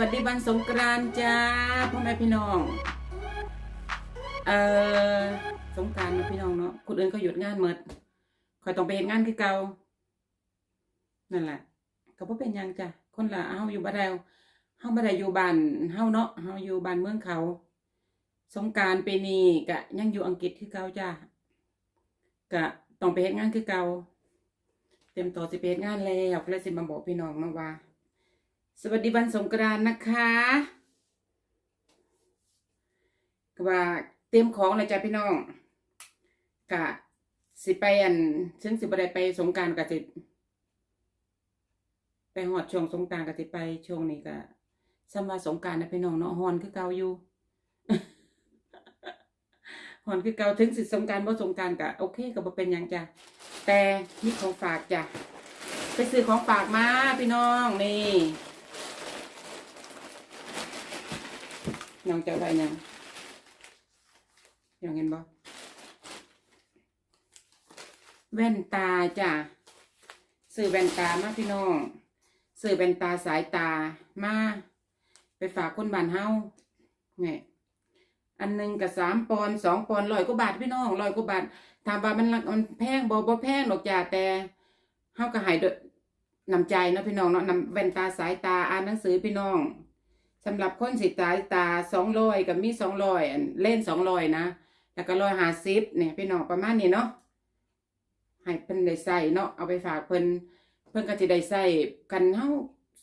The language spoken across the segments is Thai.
วัสดีวันสงกรานต์จ้าพ่อแม่พี่น้อง เอ่อสงกรารนะพี่น้องเนาะคนอื่นเขาหยุดงานเมดคอยต้องไปเห็นงานคือเก่านั่นแหละก็บ่เป็นยังจ้ะคนละเฮาอยู่บ้านเราเฮาบ่ได้อยู่บ้านเฮาเนาะเฮาอยู่บ้านเมืองเขา สงกรารปีนี้ก็ยังอยู่อังกฤษคือเก่าจ้าก็ต้องไปเฮ็ดงานคือเก่าเต็มตัวสิไปเฮ็ดงานแล้วก็เลยสิมาบอกพี่น้องมาว่า สวัสดีวันสงกรานต์นะคะก็ว่าเตรียมของเลยจ้ะพี่น้องกะสิไปอันซึ่งสิบได้ไปสงการกะสิไปหอดช่วงสงการกะสิไปช่วงนี้กะสำว่าสงการนะพี่น้องเนาะฮอนคือเกาอยู่ฮอนคือเกาถึงสิสงกรารบ่สงการกะโอเคก็บ่เป็นยังจ้ะแต่มีของฝากจ้ะไปซื้อของฝากมาพี่น้องนี่ น้องจะเอาไปยังยังเห็นบ่แว่นตาจ้ะซื้อแว่นตามาพี่น้องซื้อแว่นตาสายตามาไปฝากคนบ้านเฮาเนี่ยอันหนึ่งกับสามปอนสองปอนด์ร้อยกว่าบาทพี่น้องร้อยกว่าบาทถามว่ามันรักมันแพงบ่บ่แพงหรอกจ้ะแต่เฮาก็หายด้วยนำใจเนาะพี่น้องเนาะนำแว่นตาสายตาอ่านหนังสือพี่น้อง สำหรับคนสิตาตาสองร้อยกับมีสองร้อยเล่นสองร้อยนะ แล้วก็ร้อยหาสิบเนี่ยพี่น้องประมาณนี้เนาะให้เพิ่นได้ใส่เนาะเอาไปฝากเพิ่นเพิ่นก็จะได้ใส่กันเฮา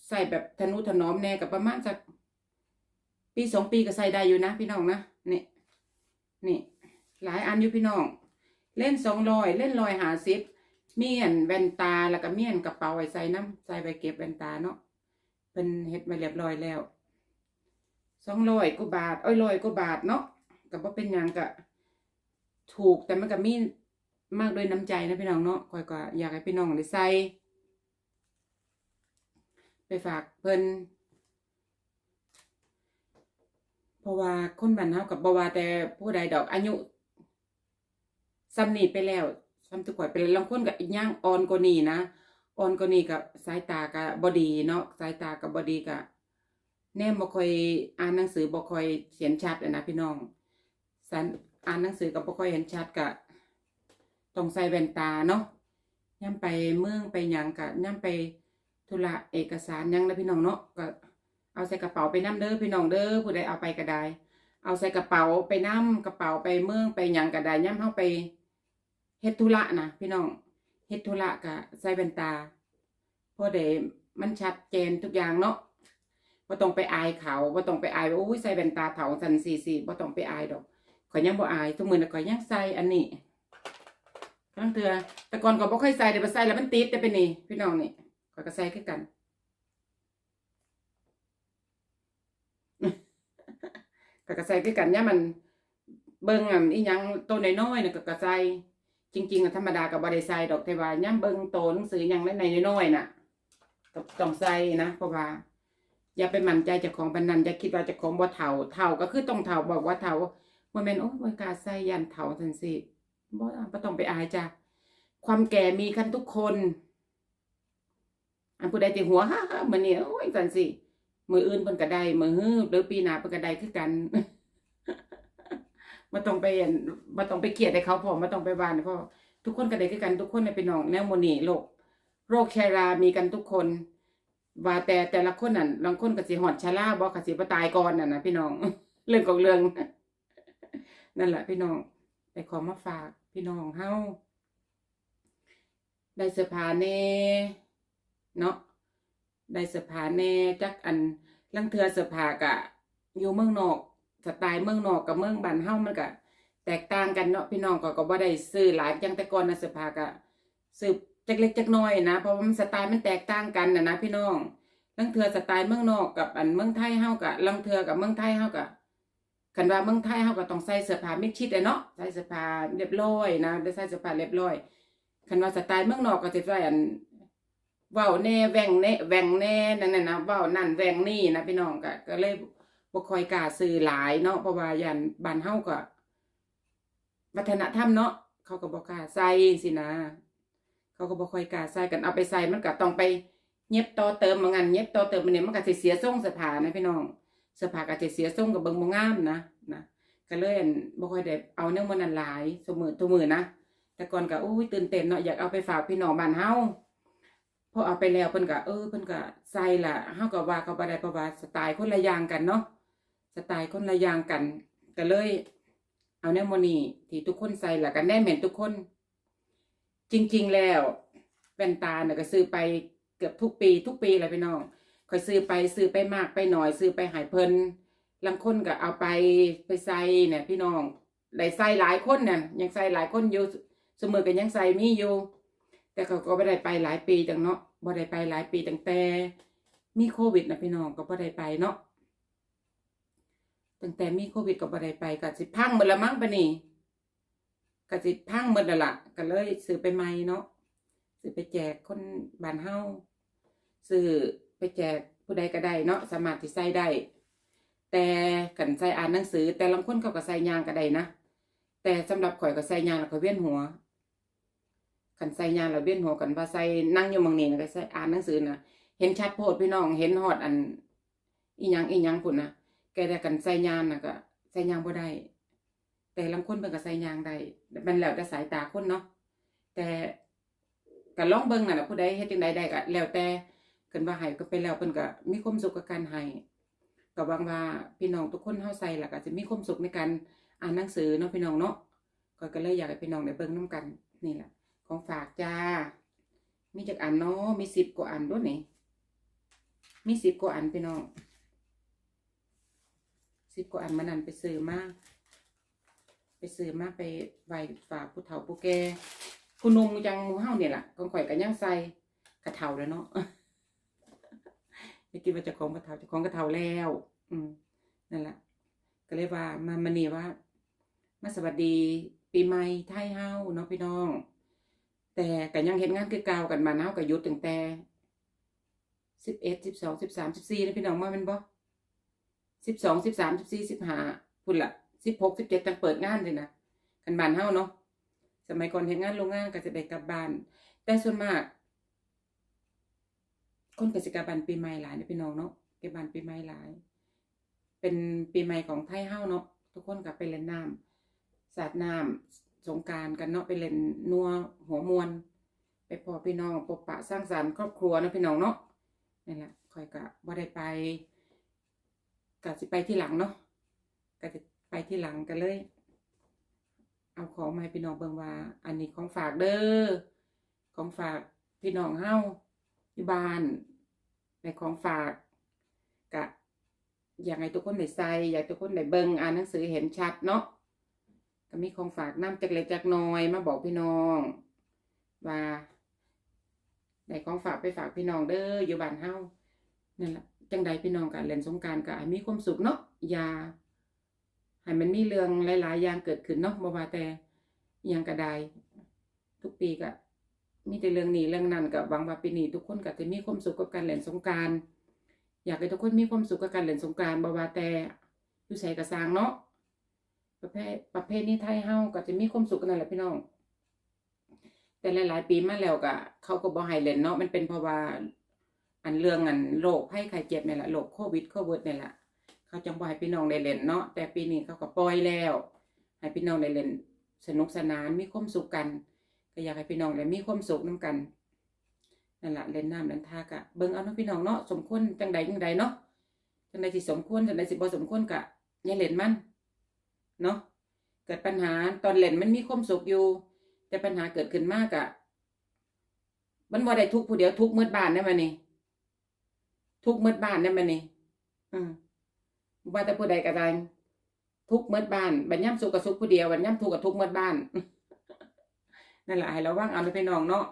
ใส่แบบทนุถนอมแน่กับประมาณสักปีสองปีก็ใส่ได้อยู่นะ พี่น้องนะนี่นี่หลายอันอยู่พี่น้อง เล่นสองร้อยเล่นร้อยหาสิบมีอันแว่นตาแล้วก็เมีอันกระเป๋าไว้ใส่น้ำใส่ไว้เก็บแว่นตาเนาะเพิ่นเฮ็ดไว้เรียบร้อยแล้ว สองร้อยกว่าบาทเอ้ยร้อยกว่าบาทเนาะก็บ่เป็นหยังก็ถูกแต่มันก็มีมากด้วยน้ำใจนะพี่น้องเนาะคอยก็อยากให้พี่น้องได้ใส่ไปฝากเพิ่นเพราะว่าคนบ้านเฮากับบ่ว่าแต่ผู้ใดดอกอายุซ้ำนี่ไปแล้วซ้ำทุกข่อยไปแล้วลางคนก็อีกย่างอ่อนกว่านี้นะอ่อนกว่านี้ก็สายตาก็บ่ดีเนาะสายตาก็บ่ดีก็ แน่บ่ค่อยอ่านหนังสือบ่ค่อยเขียนชัดนะพี่น้องสันอ่านหนังสือก็บ่ค่อยเห็นชัดก็ต้องใส่แว่นตาเนาะย่ำไปเมืองไปหยังก็ย่ำไปธุระเอกสารยังนะพี่น้องเนาะก็เอาใส่กระเป๋าไปนํเด้อพี่น้องเด้อผู้ใดเอาไปก็ได้เอาใส่กระเป๋าไปนํกระเป๋าไปเมืองไปหยังก็ได้ย่ำเฮาไปเฮ็ดธุระนะพี่น้องเฮ็ดธุระก็ใส่แว่นตาพราะเดมันชัดเจนทุกอย่างเนาะ บ่ต้องไปอายเขาบ่ต้องไปอายว่าโอ้ยใส่แว่นตาเถาสันสีสีบ่ต้องไปอายดอกข่อยยังบ่อายทุกมื้อน่ะข่อยยังใส่อันนี้ทั้งเทื่อแต่ก่อนก็บ่ค่อยใส่เดี๋ยวไปใส่แล้วมันติดแต่เป็นนี่พี่น้องนี่ข่อยก็ใส่คือกันก็ก็ใส่คือกันเนี่ยมันเบิ่งอะอีหยังโตัวน้อยๆน่ะก็ก็ใส่จริงๆอะธรรมดาก็บ่ได้ใส่ดอกแต่ว่าย่ํเบิ่งโตหนังสือยังในน้อยๆน่ะก็ต้องใส่นะเพราะว่า อย่าไปมั่นใจจ้าของปานนันอย่าคิดว่าจ้าของบ่เฒ่าเฒ่าก็คือต้องเฒ่าบอกว่าเฒ่าบ่แม่นโอ้ยกาใส่ยันเฒ่าจังซี่บ่บ่ต้องไปอายจ้ะความแก่มีกันทุกคน อันผู้ใดที่หัวฮ่าๆมื้อนี้โอ้ยจังซี่มื้ออื่นเพิ่นก็ได้มือฮื้อหรือปีหน้าเพิ่นก็ได้คือกันบ่ต้องไปอันบ่ต้องไปเกลียดให้เขาพอบ่ต้องไปว่าเพราะทุกคนก็ได้คือกันทุกคนเป็นน้องแนวโมนีโรคโรคแครามีกันทุกคน ว่าแต่แต่ละคนนั่นบางคนก็สิหอดชราบ่ก็สิบ่ตายก่อนน่ะนะพี่น้อง เรื่องของเรื่อง นั่นแหละพี่น้องได้ของมาฝากพี่น้องเฮาได้เสื้อผ้าแน่เนาะได้เสื้อผ้าแน่จักอันลังเทือเสื้อผ้ากะ อยู่เมืองนอกสไตล์เมืองนอกกับเมืองบ้านเฮามันก็แตกต่างกันเนาะพี่น้องก็ก็บ่ได้ซื้อหลายจังแต่ก่อนนะเสื้อผ้าก็ซื้อ จักเล็กจักน้อยนะเพราะว่ามันสไตล์มันแตกต่างกันนะนะพี่น้องลังเทือสไตล์เมืองนอกกับอันเมืองไทยเฮากับลังเทือกับเมืองไทยเฮากับคันว่าเมืองไทยเฮาก็ต้องใส่เสื้อผ้ามิดชิดเลยเนาะใส่เสื้อผ้าเรียบร้อยนะได้ใส่เสื้อผ้าเรียบร้อยคันว่าสไตล์เมืองนอกก็สิใส่อันเว้าแน่แหว่งแน่แหว่งแน่นั่นน่ะนะเว้านั่นแหว่งนี่นะพี่น้องก็ก็เลยบ่คอยกล้าซื้อหลายเนาะเพราะว่ายันบ้านเฮาก็วัฒนธรรมเนาะเขาก็บ่กล้าใส่สินะ เขาก็บ่ค่อยกล้าใส่กันเอาไปใส่มันก็ต้องไปเย็บต่อเติมมางั้นเย็บต่อเติมมันเนี่ยมันก็สิเสียทรงเสื้อผ้านะพี่น้องเสื้อผ้าก็สิเสียทรงกับเบิ่งบ่งามนะนะก็เลยอั่นบ่ค่อยได้เอาแนวมันนันหลายซุมื้อทุกมื้อนะแต่ก่อนก็โอ้ยตื่นเต้นเนาะอยากเอาไปฝากพี่น้องบ้านเฮาพอเอาไปแล้วเพิ่นก็เออเพิ่นก็ใส่ละเฮาก็ว่าก็บ่ได้เพราะว่าสไตล์คนละอย่างกันเนาะสไตล์คนละอย่างกันก็เลย เอาแนวโมนี่ที่ทุกคนใส่ละกันแน่เหม็นทุกคน จริง ๆ แล้วแว่นตาเนี่ยก็ซื้อไปเกือบทุกปี ทุกปีเลยพี่น้องคอยซื้อไปซื้อไปมากไปหน่อย ซื้อไปหายเพลินลางคนก็เอาไปไปใส่เนี่ยพี่น้องได้ใส่หลายคนเนี่ยยังใส่หลายคนอยู่เสมอกันยังใส่มีอยู่ แต่เขาก็ไม่ได้ไปหลายปีจังเนาะบ่ได้ไปหลายปีตั้งแต่มีโควิดนะพี่น้องก็บ่ได้ไปเนาะตั้งแต่มีโควิดก็บ่ได้ไปก็สิพังหมดละมั้งปะนี่ ก็สิพังหมดแล้วล่ะก็เลยซื้อไปใหม่เนาะซื้อไปแจกคนบ้านเฮาซื้อไปแจกผู้ใดก็ได้เนาะสามารถที่ใส่ได้แต่กันใส่อ่านหนังสือ แต่ลางคนเขาก็ใส่ยางก็ได้นะแต่สำหรับข่อยก็ใส่ยางแล้วก็เวียนหัวกันใส่ยางแล้วเวียนหัวกันว่าใส่นั่งอยู่มองนี้นะก็ใส่อ่านหนังสือนะเห็นชัดโพดพี่น้องเห็นฮอดอันอีหยังอีหยังพุ่นนะแกแต่กันใส่ยางนะก็ใส่ยางบ่ได้ แต่ลางคนเพิ่นก็ใส่ยางได้มันแล้วแต่สายตาคนเนาะแต่ก็ลองเบิ่งนั่นแหละผู้ใดเฮ็ดจังใดได้ก็แล้วแต่เกินว่าให้ก็ไปแล้วเพิ่นก็มีความสุขกับการให้ก็หวังว่าพี่น้องทุกคนเฮาใส่แล้วก็จะมีความสุขในการอ่านหนังสือเนาะพี่น้องเนาะก็ก็เลยอยากให้พี่น้องได้เบิ่งนํกันนี่แหละของฝากจ้า มีจักอันเนาะมี10กว่าอันด้วยนี่มี10กว่าอันพี่น้อง10กว่าอันมันนั่นไปซื้อมา ซื้อมาไปไหว้ฝากผู้เฒ่าผู้แก่ผู้หนุ่มจังหมู่เฮาเนี่ยล่ะของข่อยก็ยังใส่กระเฒ่าแล้วเนาะไม่คิดว่าเจะของกระเฒ่าเจะของกระเฒ่าแล้ว อืมนั่นแหละก็เลยว่ามามานี่ว่ามาสวัสดีปีใหม่ไทยเฮาเนาะพี่น้อง แต่ก็ยังเห็นงานคือเก่ากันมาเฮาก็หยุดตั้งแต่สิบเอ็ดสิบสองสิบสามสิบสี่นะพี่น้องว่าแมันบ่สิบสองสิบสามสิบสี่สิบห้าพุ่นละ สิบหกสิบเจ็ดจังเปิดงานเลยนะกันบ้านเฮาเนาะสมัยก่อนเห็นงานโรงงานก็จะได้กลับบ้าน แต่ส่วนมาก คนกสิกรรบันปีใหม่หลายเด้อพี่น้องเนาะเก็บบันปีใหม่หลาย เป็นปีใหม่ของไทยเฮาเนาะทุกคนก็ไปเล่นน้ำสาดน้ำสงการกันเนาะไปเล่นนัวหัวมวน ไปพอพี่น้องปกปะสร้างสรรค์ครอบครัวเนาะพี่น้องเนาะนี่แหละคอยกะบ่ได้ไปกะสิไปที่หลังเนาะก็จะ ไปที่หลังกันเลย เอาของมาให้พี่น้องเบิ่งว่า อันนี้ของฝากเด้อของฝากพี่น้องเฮาอยู่บ้านในของฝากกะอยากให้ทุกคนได้ใส่อยากทุกคนได้เบิ่งอ่านหนังสือเห็นชัดเนาะก็มีของฝากน้ำจากเล็กจากน้อยมาบอกพี่น้องว่าได้ของฝากไปฝากพี่น้องเด้ออยู่บ้านเฮานั่นแหละจังใดพี่น้องกันเล่นสงการก็ให้มีความสุขเนาะอย่า ให้มันมีเรื่องหลายๆอย่างเกิดขึ้นเนาะบ่ว่าแต่ยังก็ไดทุกปีก็มีแต่เรื่องนี้เรื่องนั้นก็หวังว่าปีนี้ทุกคนก็จะมีความสุขกับการเล่นสงการอยากให้ทุกคนมีความสุขกับการเล่นสงการบ่ว่าแต่อยู่ไสก็สร้างเนาะประเภทประเภทนี้ไทยเฮาก็จะมีความสุขกันนั่นแหละพี่น้องแต่หลาย ๆ ปีมาแล้วก็เขาก็บ่ให้เล่นเนาะมันเป็นเพราะว่าอันเรื่องอันโรคภัยไข้เจ็บเนี่ยแหละโรคโควิดโควิดเนี่ยแหละ เขาจังบ่ให้พี่น้องได้เล่นเนาะแต่ปีนี้เขาก็ปล่อยแล้ว ให้พี่น้องได้เล่นสนุกสนานมีความสุขกัน ก็อยากให้พี่น้องได้มีความสุขนํกันนั่นแหละเล่นน้ำเล่นท่ากะเบิ่งเอาเนาะพี่น้องเนาะสมควรจังใดจังใดเนาะจังใดสิสมควรจังใดสิบ่สมควรกะอย่าเล่นมันเนาะเกิดปัญหาตอนเล่นมันมีความสุขอยู่ แต่ปัญหาเกิดขึ้นมากอะมันบ่ได้ทุกผู้เดียวทุกมืดบ้านได้มานี่ทุกมืดบ้านได้มานี่อืม ว่าแต่ผู้ใดก็ได้ทุกข์มืดบ้านบัดย่ำสุขกับสุขผู้เดียวบัดย่ำทุกข์กับทุกข์มืดบ้านนั่นแหละให้เระวังเอาเลยพี่น้องเนาะ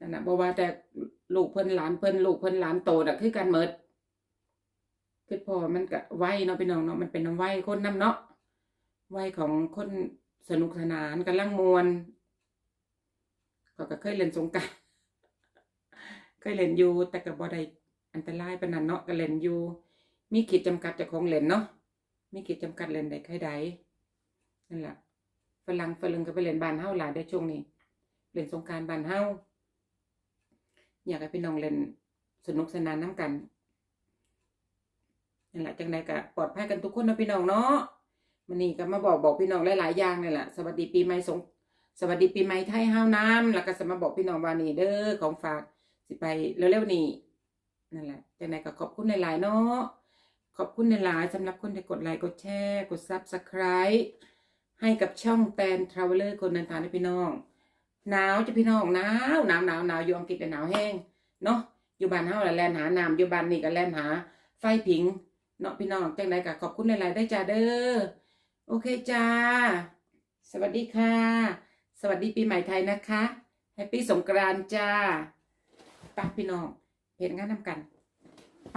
นั่นนะบ่ว่าแต่ลูกเพิ่นหลานเพิ่นลูกเพิ่นหลานโตน่ะคือกันเมิดคือพอมันก็ไวเนาะพี่น้องเนาะมันเป็นน้ำไวคนน้ำเนาะไวของคนสนุกสนานกำลังมวนก็ก็เคยเล่นสงกานต์เคยเล่นอยู่แต่ก็บ่ได้อันตรายปานนั้นเนาะก็เล่นอยู่ มีขีดจำกัดจากของเล่นเนาะมีขีดจำกัดเล่นได้แค่ใดนั่นแหละฝรั่งฝรั่งก็ไปเล่นบ้านเฮาหลายได้ช่วงนี้เล่นสงการบ้านเฮาอยากให้พี่น้องเล่นสนุกสนานน้ำกันนั่นแหละจังใดก็ปลอดภัยกันทุกคนนะพี่น้องเนาะมันนี่ก็มาบอกบอกพี่น้องหลายๆอย่างนี่แหละสวัสดีปีใหม่สงสวัสดีปีใหม่ไทยห้าวน้ำแล้วก็สมาบอกพี่น้องว่านี่เด้อของฝากสิไปเร็วๆนี้นั่นแหละจังใดก็ขอบคุณหลายๆเนาะ ขอบคุณในหลายสำหรับคนที่กดไลค์กดแชร์กดซับสไคร b e ให้กับช่องแตนทราเวลเลอร์คนเดินทางนะพี่น้องหนาวจะพี่น้องหนาวหนาวหนาวหนาวอยู่อังกฤษแต่หนาวแห้งเนาะอยู่บ้านเฮาแหละแลนหาน้ำอยู่บ้านนี่ก็แลนหา ไฟผิงเนาะพี่น้องจังใดก็ขอบคุณหลายๆได้จ้าเด้อโอเคจ้า สวัสดีค่ะ สวัสดีปีใหม่ไทยนะคะแฮปปี้สงกรานต์จ้าไปพี่น้องเห็นงานนำกันไป